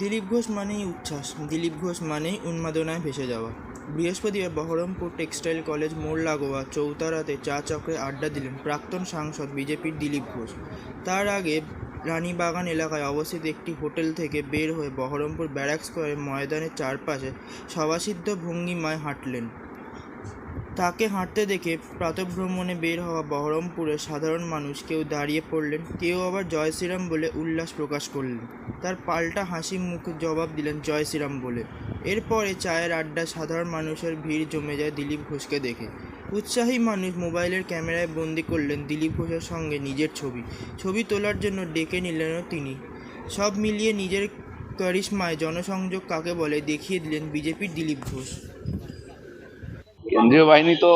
দিলীপ ঘোষ মানেই উচ্ছ্বাস, দিলীপ ঘোষ মানেই উন্মাদনায় ভেসে যাওয়া। বৃহস্পতিবার বহরমপুর টেক্সটাইল কলেজ মোড় লাগোয়া চৌতারাতে চা চক্রে আড্ডা দিলেন প্রাক্তন সাংসদ বিজেপির দিলীপ ঘোষ। তার আগে রানীবাগান এলাকায় অবস্থিত একটি হোটেল থেকে বের হয়ে বহরমপুর ব্যারাক স্কোয়ারের ময়দানের চারপাশে সভাসিদ্ধ ভঙ্গিমায় হাঁটলেন। তাকে হাঁটতে দেখে প্রাতভ্রমণে বের হওয়া বহরমপুরের সাধারণ মানুষ কেউ দাঁড়িয়ে পড়লেন, কেউ আবার জয় শ্রীরাম বলে উল্লাস প্রকাশ করলেন। তার পাল্টা হাসি মুখে জবাব দিলেন জয় শ্রীরাম বলে। এরপরে চায়ের আড্ডায় সাধারণ মানুষের ভিড় জমে যায় দিলীপ ঘোষকে দেখে। উৎসাহী মানুষ মোবাইলের ক্যামেরায় বন্দি করলেন দিলীপ ঘোষের সঙ্গে নিজের ছবি। ছবি তোলার জন্য ডেকে নিলেনও তিনি। সব মিলিয়ে নিজের কারিশমায় জনসংযোগ কাকে বলে দেখিয়ে দিলেন বিজেপির দিলীপ ঘোষ। কেন্দ্রীয় বাহিনী তো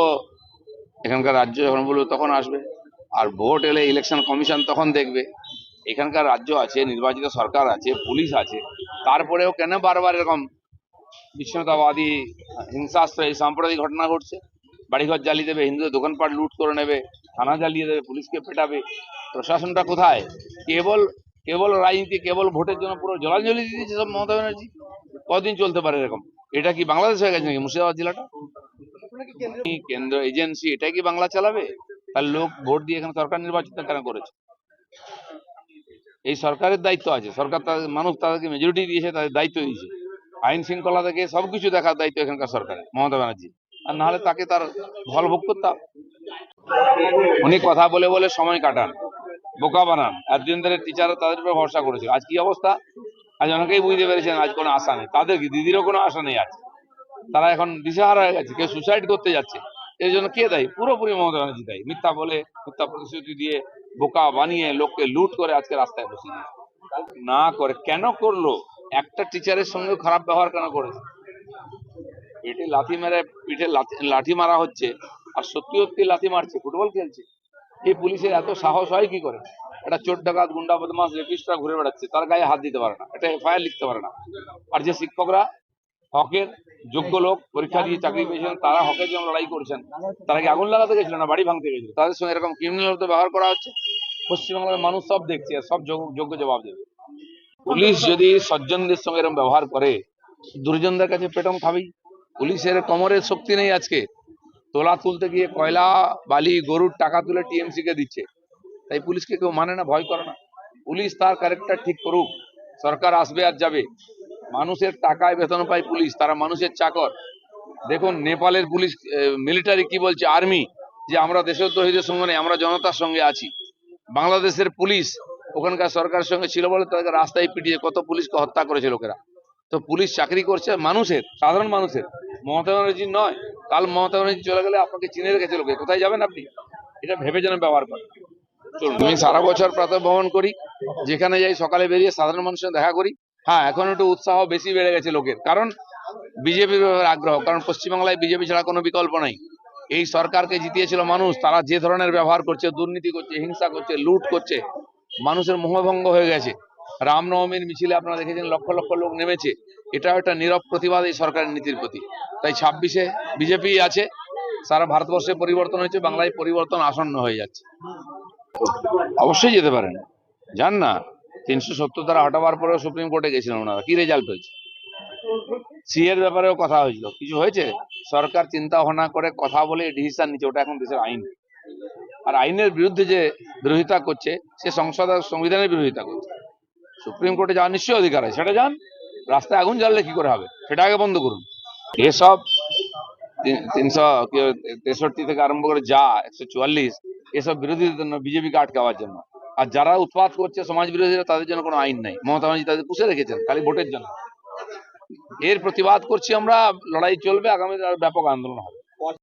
এখানকার রাজ্য যখন বলবে তখন আসবে। আর ভোট এলে ইলেকশন কমিশন তখন দেখবে। এখানকার রাজ্য আছে, নির্বাচিত সরকার আছে, পুলিশ আছে। তারপরেও কেন বারবার এরকম বিচ্ছিন্নতাবাদী, হিংসাস্ত্র এই সাম্প্রদায়িক ঘটনা ঘটছে? বাড়িঘর জ্বালিয়ে দেবে, হিন্দুদের দোকানপাট লুট করে নেবে, থানা জ্বালিয়ে দেবে, পুলিশকে পেটাবে। প্রশাসনটা কোথায়? কেবল কেবল রাজনীতি, কেবল ভোটের জন্য পুরো জলাঞ্জলি দিয়ে দিয়েছে সব মমতা ব্যানার্জি। কদিন চলতে পারে এরকম? এটা কি বাংলাদেশ হয়ে গেছে নাকি মুর্শিদাবাদ জেলাটা? এই কেন্দ্র এজেন্সি? কি বাংলা চালাবে? তার লোক ভোট দিয়ে এখানে সরকার নির্বাচিত কেন করেছে? এই সরকারের দায়িত্ব আছে। সরকার তাদের, মানুষ তাদেরকে মেজরিটি দিয়েছে, তাদের দায়িত্ব দিয়েছে। আইন শৃঙ্খলা থেকে সবকিছু দেখার দায়িত্ব এখানকার সরকারের মমতা ব্যানার্জি। আর নাহলে তাকে তার ফল ভোগ করতাম উনি কথা বলে বলে সময় কাটান, বোকা বানান। এতদিন ধরে টিচার তাদের উপর ভরসা করেছিল। আজ কি অবস্থা? আজ অনেকেই বুঝতে পেরেছেন, আজ কোনো আশা নেই। তাদের দিদিরও কোনো আশা নেই আজ? তারা এখন দিশেহারা হয়ে গেছে কেউ সুসাইড করতে যাচ্ছে। এর জন্য কে দায়ী? পুরোপুরি মমতা ব্যানার্জি দায়ী। মিথ্যা বলে, মিথ্যা প্রতিশ্রুতি দিয়ে বোকা বানিয়ে লোককে লুট করে আজকে রাস্তায় বসিয়ে না করে, কেন করল? একটা টিচারের সঙ্গে খারাপ ব্যবহার কেন করেছে? পেটে লাথি মেরে, পিঠে লাঠি মারা হচ্ছে, আর সত্যি সত্যি লাথি মারছে, ফুটবল খেলছে। এই পুলিশের এত সাহস হয় কি করে? একটা চোর ডাকাত গুন্ডা বদমাস রেপিস্টরা ঘুরে বেড়াচ্ছে, তার গায়ে হাত দিতে পারে না এটা এফআইআর লিখতে পারে না। আর যে শিক্ষকরা হকের যোগ্য লোক, পরীক্ষা দিয়ে চাকরি পেয়েছেন, তারা হকের জন্য লড়াই করছেন। তারা কি আগুন লাগাতে গেছিল না বাড়ি ভাঙতে গেছিল? তাদের সঙ্গে এরকম ক্রিমিনাল তো ব্যবহার করা হচ্ছে? পশ্চিমবাংলার মানুষ সব দেখছে সব যোগ্য- যোগ্য জবাব দেবে। পুলিশ যদি সজ্জনদের সঙ্গে এরকম ব্যবহার করে, দুর্জনদের কাছে পেটম খাবেই পুলিশের কোমরের শক্তি নেই আজকে। তোলা তুলতে গিয়ে কয়লা, বালি, গরুর টাকা তুলে টিএমসি কে দিচ্ছে। তাই পুলিশকে কেউ মানে না, ভয় করে না। পুলিশ তার ক্যারেক্টার ঠিক করুক। সরকার আসবে আর যাবে। মানুষের টাকায় বেতন পায় পুলিশ, তারা মানুষের চাকর। দেখুন, নেপালের পুলিশ মিলিটারি কি বলছে? আর্মি যে আমরা দেশের দেশদ্রোহীদের সঙ্গে নেই আমরা জনতার সঙ্গে আছি। বাংলাদেশের পুলিশ ওখানকার সরকারের সঙ্গে ছিল বলে তাদেরকে রাস্তায় পিটিয়ে কত পুলিশকে হত্যা করেছে লোকেরা। তো পুলিশ চাকরি করছে মানুষের, সাধারণ মানুষের। মমতা ব্যানার্জি নয়। কাল মমতা ব্যানার্জি চলে গেলে আপনাকে চিনে রেখেছে লোকে। কোথায় যাবেন আপনি? এটা ভেবে যেন ব্যবহার করেন। আমি সারা বছর প্রাতঃ ভ্রমণ করি। যেখানে যাই সকালে বেরিয়ে সাধারণ মানুষের দেখা করি। হ্যাঁ এখন একটু উৎসাহ বেশি বেড়ে গেছে লোকের। কারণ বিজেপির আগ্রহ, কারণ পশ্চিমবাংলায় বিজেপি ছাড়া কোনো বিকল্প নাই। এই সরকারকে জিতিয়েছিল মানুষ, তারা যে ধরনের ব্যবহার করছে, দুর্নীতি করছে, হিংসা করছে, লুট করছে, মানুষের মোহভঙ্গ হয়ে গেছে। রামনবমীর মিছিলে আপনারা দেখেছেন, লক্ষ লক্ষ লোক নেমেছে। এটাও একটা নীরব প্রতিবাদ এই সরকারের নীতির প্রতি। তাই ছাব্বিশে বিজেপি আছে, সারা ভারতবর্ষে পরিবর্তন হয়েছে, বাংলায় পরিবর্তন আসন্ন হয়ে যাচ্ছে। অবশ্যই যেতে পারেন। যান না। তিনশো সত্তর দ্বারা হটাবার পরেও সুপ্রিম কোর্টে গেছিলেন ওনারা। কি রেজাল্ট হয়েছে? সি এর ব্যাপারেও কথা হয়েছিল। কিছু হয়েছে? সরকার চিন্তা ভাবনা করে কথা বলে ডিসিশন নিচ্ছে, ওটা এখন দেশের আইন। আর আইনের বিরুদ্ধে যে বিরোধিতা করছে, সে সংসদ আর সংবিধানের বিরোধিতা করছে। সুপ্রিম কোর্টে যাওয়ার নিশ্চয়ই অধিকার আছে। সেটা যান, রাস্তায় আগুন জ্বাললে কি করে হবে? সেটা আগে বন্ধ করুন। এসব তিনশো তেষট্টি থেকে আরম্ভ করে যা, একশো চুয়াল্লিশ, এসব বিরোধীদের জন্য, বিজেপিকে আটকাবার জন্য। আর যারা উৎপাত করছে সমাজ বিরোধীরা তাদের জন্য কোনো আইন নাই। মমতা ব্যানার্জি তাদের পুষে রেখেছেন, খালি ভোটের জন্য। এর প্রতিবাদ করছি আমরা, লড়াই চলবে আগামী ব্যাপক আন্দোলন হবে।